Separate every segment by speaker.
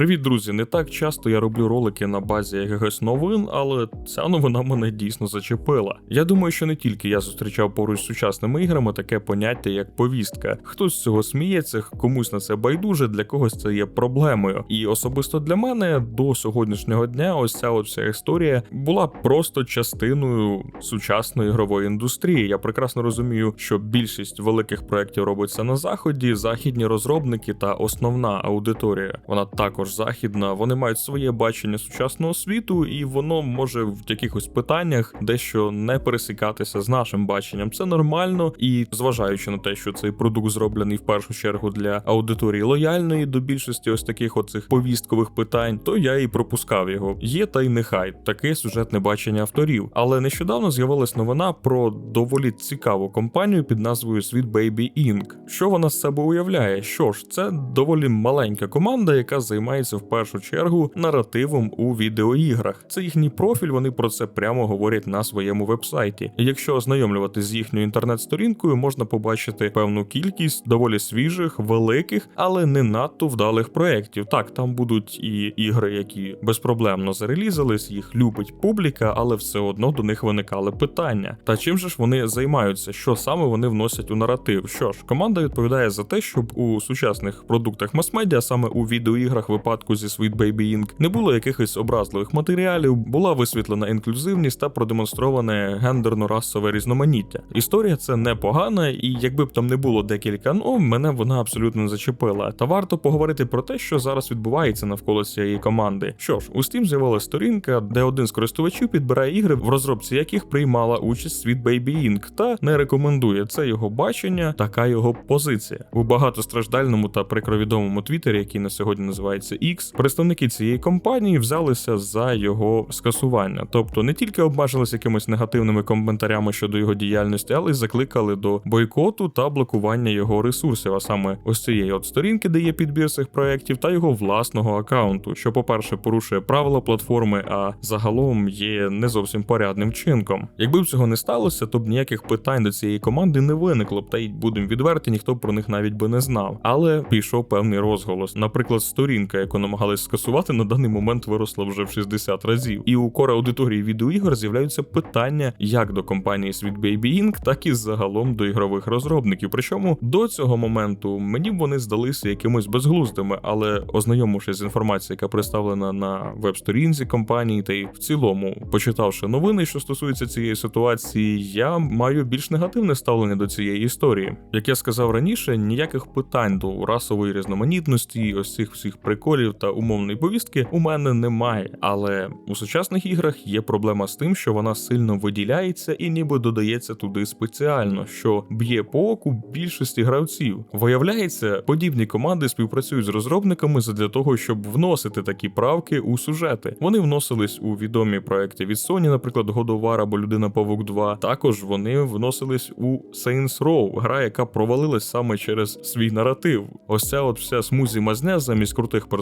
Speaker 1: Привіт, друзі! Не так часто я роблю ролики на базі якихось новин, але ця новина мене дійсно зачепила. Я думаю, що не тільки я зустрічав поруч з сучасними іграми таке поняття, як повістка. Хтось з цього сміється, комусь на це байдуже, для когось це є проблемою. І особисто для мене до сьогоднішнього дня ось ця от вся історія була просто частиною сучасної ігрової індустрії. Я прекрасно розумію, що більшість великих проєктів робиться на заході, західні розробники та основна аудиторія. Вона також західна. Вони мають своє бачення сучасного світу, і воно може в якихось питаннях дещо не пересікатися з нашим баченням. Це нормально, і зважаючи на те, що цей продукт зроблений в першу чергу для аудиторії лояльної до більшості ось таких оцих повісткових питань, то я і пропускав його. Є та й нехай таке сюжетне бачення авторів. Але нещодавно з'явилась новина про доволі цікаву компанію під назвою Sweet Baby Inc. Що вона з себе уявляє? Що ж, це доволі маленька команда, яка займається в першу чергу наративом у відеоіграх. Це їхній профіль, вони про це прямо говорять на своєму вебсайті. Якщо ознайомлювати з їхньою інтернет-сторінкою, можна побачити певну кількість доволі свіжих, великих, але не надто вдалих проєктів. Так, там будуть і ігри, які безпроблемно зарелізались, їх любить публіка, але все одно до них виникали питання. Та чим же ж вони займаються? Що саме вони вносять у наратив? Що ж, команда відповідає за те, щоб у сучасних продуктах мас-медіа, саме у відеоіграх випадку зі Sweet Baby Inc. не було якихось образливих матеріалів, була висвітлена інклюзивність та продемонстроване гендерно-расове різноманіття. Історія це непогана, і якби б там не було декілька ну мене вона абсолютно зачепила. Та варто поговорити про те, що зараз відбувається навколо цієї команди. Що ж, у Steam з'явилася сторінка, де один з користувачів підбирає ігри, в розробці яких приймала участь Sweet Baby Inc. та не рекомендує це його бачення, така його позиція у багатостраждальному та прикровідомому твіттері, який на сьогодні називається X, представники цієї компанії взялися за його скасування, тобто не тільки обмежилися якимись негативними коментарями щодо його діяльності, але й закликали до бойкоту та блокування його ресурсів, а саме ось цієї от сторінки, де є підбір цих проєктів, та його власного аккаунту, що, по-перше, порушує правила платформи, а загалом є не зовсім порядним вчинком. Якби б цього не сталося, то б ніяких питань до цієї команди не виникло б, та й будемо відверті, ніхто про них навіть би не знав. Але пішов певний розголос. Наприклад, сторінка, яку намагались скасувати, на даний момент виросла вже в 60 разів. І у кора аудиторії відеоігор з'являються питання як до компанії Sweet Baby Inc., так і загалом до ігрових розробників. Причому до цього моменту мені б вони здалися якимось безглуздими, але ознайомившись з інформацією, яка представлена на веб-сторінці компанії, та й в цілому, почитавши новини, що стосуються цієї ситуації, я маю більш негативне ставлення до цієї історії. Як я сказав раніше, ніяких питань до расової різноманітності, ось цих всіх приколів та умовної повістки у мене немає. Але у сучасних іграх є проблема з тим, що вона сильно виділяється і ніби додається туди спеціально, що б'є по оку більшості гравців. Виявляється, подібні команди співпрацюють з розробниками задля того, щоб вносити такі правки у сюжети. Вони вносились у відомі проекти від Sony, наприклад, God of War або Людина Павук 2. Також вони вносились у Saints Row, гра, яка провалилась саме через свій наратив. Ось ця от вся смузі мазня замість крутих персонажів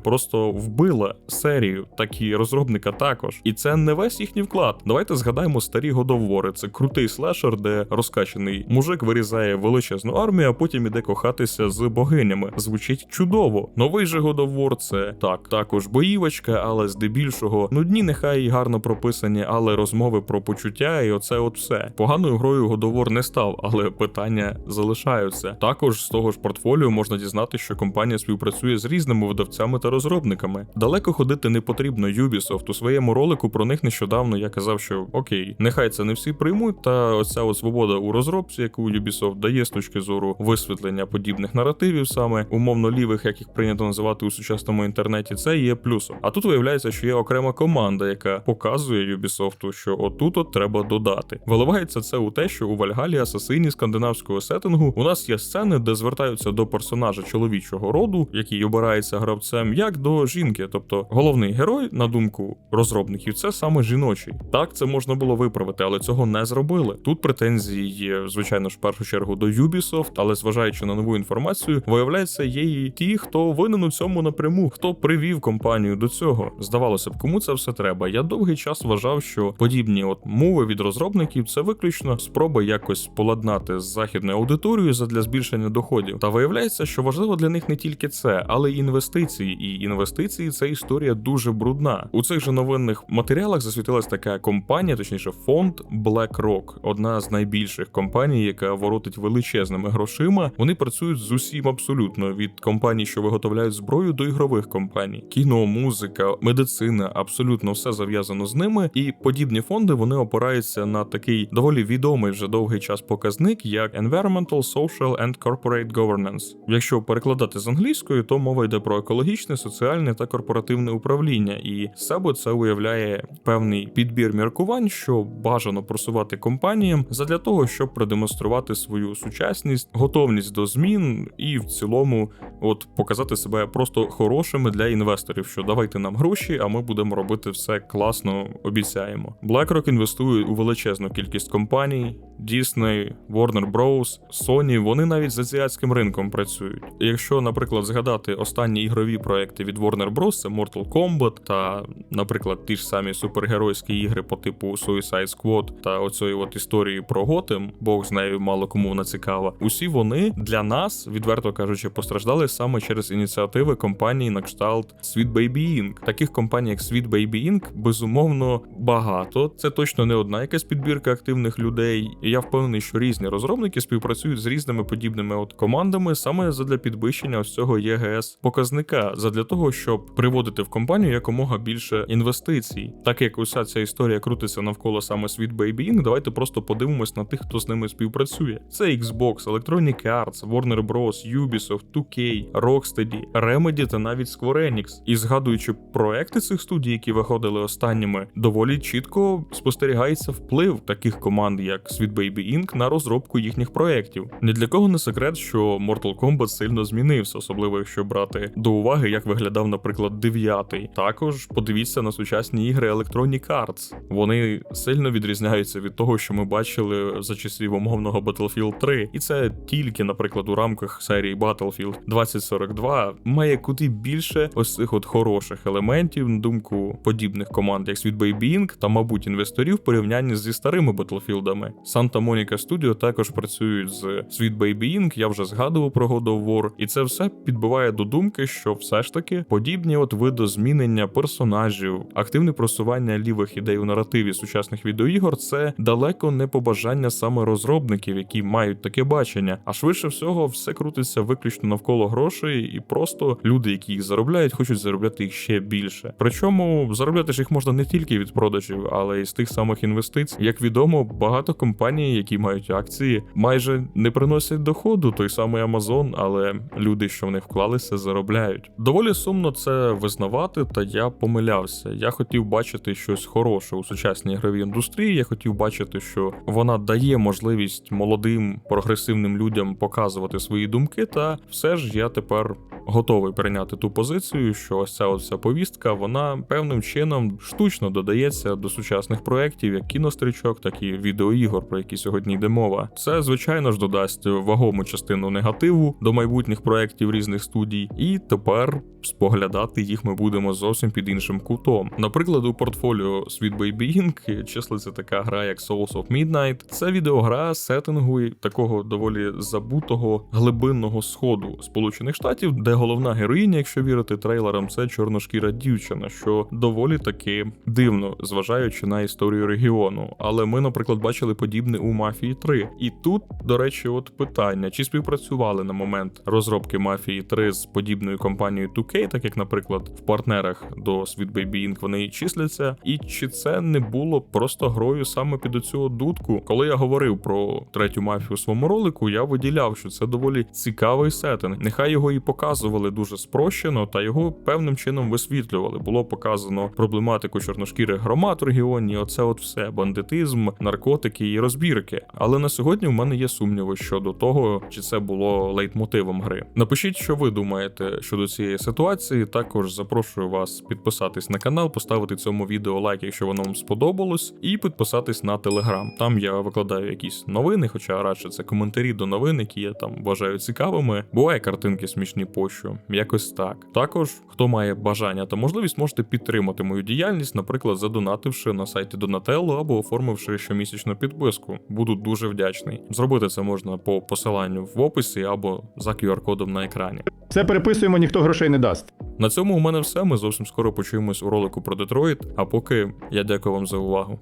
Speaker 1: просто вбила серію, так і розробника також. І це не весь їхній вклад. Давайте згадаємо старі War. Це крутий слешер, де розкачаний мужик вирізає величезну армію, а потім іде кохатися з богинями. Звучить чудово. Новий же War це так, також боївочка, але здебільшого нудні, нехай і гарно прописані, але розмови про почуття, і оце от все. Поганою грою War не став, але питання залишаються. Також з того ж портфоліо можна дізнати, що компанія співпрацює з різними видавцями та розробниками. Далеко ходити не потрібно Ubisoft. У своєму ролику про них нещодавно я казав, що окей, нехай це не всі приймуть, та оця от свобода у розробці, яку Ubisoft дає з точки зору висвітлення подібних наративів, саме умовно лівих, як їх прийнято називати у сучасному інтернеті, це є плюсом. А тут виявляється, що є окрема команда, яка показує Ubisoft, що отут от треба додати. Виливається це у те, що у Вальгалі асасині скандинавського сеттингу у нас є сцени, де звертаються до персонажа чоловічого роду, який обирається гравцем, як до жінки. Тобто головний герой, на думку розробників, це саме жіночий. Так, це можна було виправити, але цього не зробили. Тут претензії є, звичайно ж, в першу чергу до Ubisoft, але зважаючи на нову інформацію, виявляється, є і ті, хто винен у цьому напряму, хто привів компанію до цього. Здавалося б, кому це все треба. Я довгий час вважав, що подібні от мови від розробників це виключно спроба якось поладнати з західною аудиторією задля збільшення доходів. Та виявляється, що важливо для них не тільки це, але й інвестиції інвестиції, і інвестиції це історія дуже брудна. У цих же новинних матеріалах засвітилась така компанія, точніше, фонд BlackRock, одна з найбільших компаній, яка воротить величезними грошима. Вони працюють з усім абсолютно від компаній, що виготовляють зброю, до ігрових компаній, кіно, музика, медицина, абсолютно все зав'язано з ними. І подібні фонди вони опираються на такий доволі відомий вже довгий час показник, як Environmental, Social and Corporate Governance. Якщо перекладати з англійської, то мова йде про екологічне, соціальне та корпоративне управління, і себе це уявляє певний підбір міркувань, що бажано просувати компаніям задля того, щоб продемонструвати свою сучасність, готовність до змін і в цілому, от показати себе просто хорошими для інвесторів, що давайте нам гроші, а ми будемо робити все класно, обіцяємо. BlackRock інвестує у величезну кількість компаній. Disney, Warner Bros., Sony, вони навіть з азіатським ринком працюють. Якщо, наприклад, згадати останні ігрові проекти від Warner Bros., це Mortal Kombat та, наприклад, ті ж самі супергеройські ігри по типу Suicide Squad та оцої от історії про Готем, Бог з нею мало кому вона цікава. Усі вони для нас, відверто кажучи, постраждали саме через ініціативи компанії на кшталт Sweet Baby Inc. Таких компаній, як Sweet Baby Inc., безумовно багато. Це точно не одна якась підбірка активних людей. І я впевнений, що різні розробники співпрацюють з різними подібними от командами саме задля підвищення ось цього ЄГС показника, задля того, щоб приводити в компанію якомога більше інвестицій. Так як уся ця історія крутиться навколо саме Sweet Baby Inc., давайте просто подивимось на тих, хто з ними співпрацює. Це Xbox, Electronic Arts, Warner Bros., Ubisoft, 2K, Rocksteady, Remedy та навіть Square Enix. І згадуючи проекти цих студій, які виходили останніми, доволі чітко спостерігається вплив таких команд, як Sweet Baby Inc. на розробку їхніх проєктів. Ні для кого не секрет, що Mortal Kombat сильно змінився, особливо якщо брати до уваги, як виглядав, наприклад, дев'ятий. Також подивіться на сучасні ігри Electronic Arts. Вони сильно відрізняються від того, що ми бачили за часів умовного Battlefield 3. І це тільки, наприклад, у рамках серії Battlefield 2042 має куди більше ось цих от хороших елементів, на думку подібних команд, як Sweet Baby Inc. та, мабуть, інвесторів в порівнянні зі старими Battlefieldами. Santa Monica Studio також працюють з Sweet Baby Inc., я вже згадував про God of War, і це все підбиває до думки, що все ж таки подібні от видозмінення персонажів, активне просування лівих ідей у наративі сучасних відеоігор це далеко не побажання саме розробників, які мають таке бачення. А швидше всього, все крутиться виключно навколо грошей, і просто люди, які їх заробляють, хочуть заробляти їх ще більше. Причому заробляти ж їх можна не тільки від продажів, але й з тих самих інвестицій. Як відомо, багато компаній, які мають акції, майже не приносять доходу, той самий Amazon, але люди, що в них вклалися, заробляють. Доволі сумно це визнавати, та я помилявся. Я хотів бачити щось хороше у сучасній ігровій індустрії. Я хотів бачити, що вона дає можливість молодим прогресивним людям показувати свої думки. Та все ж я тепер готовий прийняти ту позицію, що ось ця от вся повістка, вона певним чином штучно додається до сучасних проєктів, як кінострічок, так і відеоігор, про які сьогодні йде мова. Це звичайно ж додасть вагому частину негативу до майбутніх проєктів різних студій, і тепер споглядати їх ми будемо зовсім під іншим кутом. Наприклад, у портфоліо Sweet Baby Inc. числиться така гра, як Souls of Midnight. Це відеогра сеттингу такого доволі забутого глибинного сходу Сполучених Штатів, де головна героїня, якщо вірити трейлерам, це чорношкіра дівчина, що доволі таки дивно, зважаючи на історію регіону. Але ми, наприклад, бачили подібне у Мафії 3. І тут, до речі, от питання: чи співпрацювали на момент розробки Мафії 3 з подібною компанією 2K, так як, наприклад, в партнерах до Sweet Baby Inc. вони числяться, і чи це не було просто грою саме під оцю дудку? Коли я говорив про третю мафію у своєму ролику, я виділяв, що це доволі цікавий сеттинг. Нехай його і показували дуже спрощено, та його певним чином висвітлювали. Було показано проблематику чорношкірих громад в регіоні. Оце от все бандитизм, наркотики і розбірки. Але на сьогодні в мене є сумніви щодо того, чи це було лейтмотивом гри. Напишіть, що ви думаєте щодо цієї ситуації. Також запрошую вас підписатись на канал, поставити цьому відео лайк, якщо воно вам сподобалось, і підписатись на телеграм. Там я викладаю якісь новини, хоча радше це коментарі до новин, які я там вважаю цікавими. Буває картинки смішні пощу, якось так. Також, хто має бажання та можливість, можете підтримати мою діяльність, наприклад, задонативши на сайті Donatello або оформивши щомісячну підписку. Ролику. Буду дуже вдячний. Зробити це можна по посиланню в описі або за QR-кодом на екрані.
Speaker 2: Все переписуємо, ніхто грошей не дасть.
Speaker 1: На цьому у мене все. Ми зовсім скоро почуємось у ролику про Детройт. А поки я дякую вам за увагу.